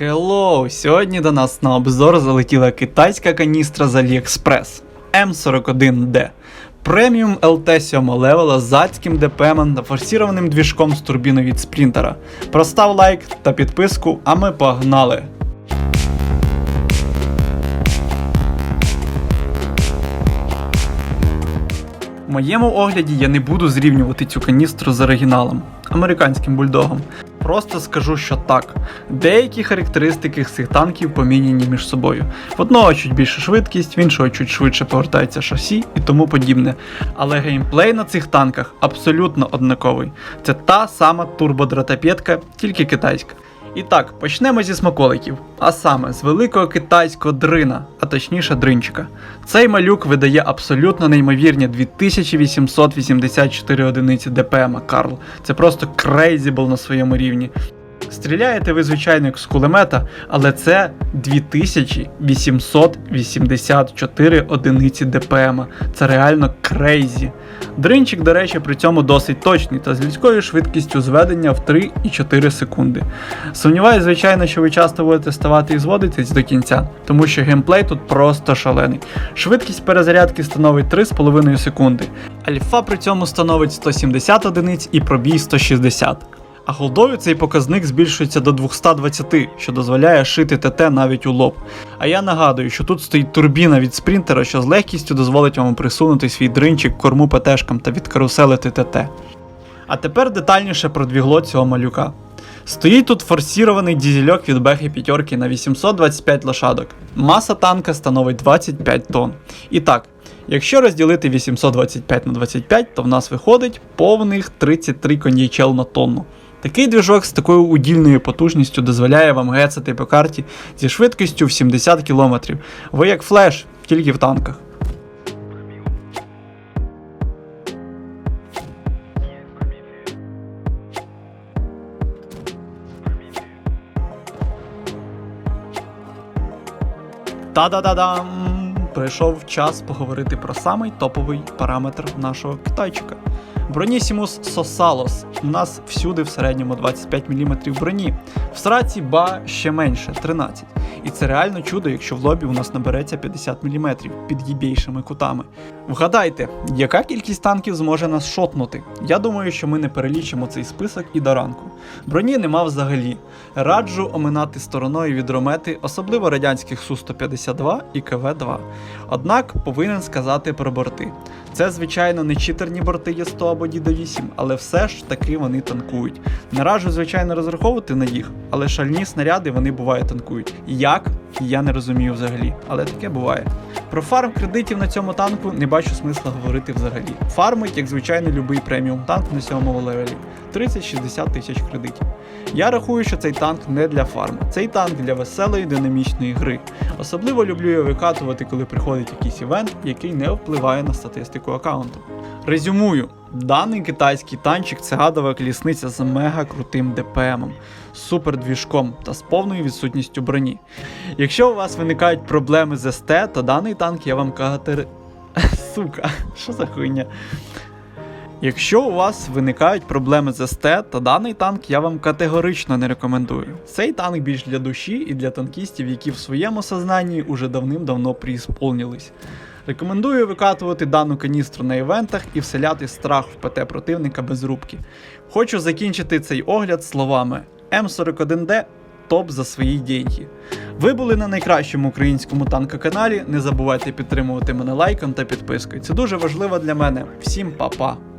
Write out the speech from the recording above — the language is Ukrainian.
Hello! Сьогодні до нас на обзор залетіла китайська каністра з AliExpress M41D. Преміум LT 7 левела з адським ДПМом та форсірованим двіжком з турбіни від спринтера. Простав лайк та підписку, а ми погнали! В моєму огляді я не буду зрівнювати цю каністру з оригіналом, американським бульдогом. Просто скажу, що так. Деякі характеристики цих танків поміняні між собою. В одного чуть більше швидкість, в іншого чуть швидше повертається шасі і тому подібне. Але геймплей на цих танках абсолютно однаковий. Це та сама турбодратапетка, тільки китайська. І так, почнемо зі смаколиків, а саме з великого китайського дрина, а точніше дринчика. Цей малюк видає абсолютно неймовірні 2884 одиниці ДПМ, Карл. Це просто крейзібл на своєму рівні. Стріляєте ви, звичайно, з кулемета, але це 2884 одиниці ДПМ. Це реально крейзі. Дринчик, до речі, при цьому досить точний та з людською швидкістю зведення в 3,4 секунди. Сумніваюсь, звичайно, що ви часто будете ставати і зводитись до кінця, тому що геймплей тут просто шалений. Швидкість перезарядки становить 3,5 секунди. Альфа при цьому становить 170 одиниць і пробій 160. А голдові цей показник збільшується до 220, що дозволяє шити ТТ навіть у лоб. А я нагадую, що тут стоїть турбіна від спринтера, що з легкістю дозволить вам присунути свій дринчик корму ПТшкам та відкаруселити ТТ. А тепер детальніше про двігло цього малюка. Стоїть тут форсірований дізельок від Бехи п'ятерки на 825 лошадок. Маса танка становить 25 тонн. І так, якщо розділити 825 на 25, то в нас виходить повних 33 коньячел на тонну. Такий двіжок з такою удільною потужністю дозволяє вам гецати по карті зі швидкістю в 70 км. Ви як флеш, тільки в танках. Та-да-да-дам! Прийшов час поговорити про самий топовий параметр нашого китайчика. Бронісімус Сосалос. У нас всюди в середньому 25 мм броні. В сраці ба ще менше 13. І це реально чудо, якщо в лобі у нас набереться 50 мм під їбейшими кутами. Вгадайте, яка кількість танків зможе нас шотнути? Я думаю, що ми не перелічимо цей список і до ранку. Броні нема взагалі. Раджу оминати стороною відромети, особливо радянських Су-152 і КВ-2. Однак повинен сказати про борти. Це, звичайно, не читерні борти Є100 або Діда 8, але все ж таки вони танкують. Не раджу, звичайно, розраховувати на їх, але шальні снаряди вони буває танкують. Як? Я не розумію взагалі, але таке буває. Про фарм кредитів на цьому танку не бачу смисла говорити взагалі. Фармить, як звичайно, любий преміум танк на 7 левелі 30-60 тисяч кредитів. Я рахую, що цей танк не для фарму. Цей танк для веселої динамічної гри. Особливо люблю його викатувати, коли приходить якийсь івент, який не впливає на статистику аккаунту. Резюмую, даний китайський танчик це гадова колісниця з мега крутим ДПМом, супер двіжком та з повною відсутністю броні. Якщо у вас виникають проблеми з СТ, то даний танк я вам катери... Сука, що за хуйня? Якщо у вас виникають проблеми з СТ, то даний танк я вам категорично не рекомендую. Цей танк більш для душі і для танкістів, які в своєму сознанні уже давним-давно приісполнились. Рекомендую викатувати дану каністру на івентах і вселяти страх в ПТ противника без рубки. Хочу закінчити цей огляд словами М41Д топ за свої деньги. Ви були на найкращому українському танкоканалі. Не забувайте підтримувати мене лайком та підпискою. Це дуже важливо для мене. Всім па-па!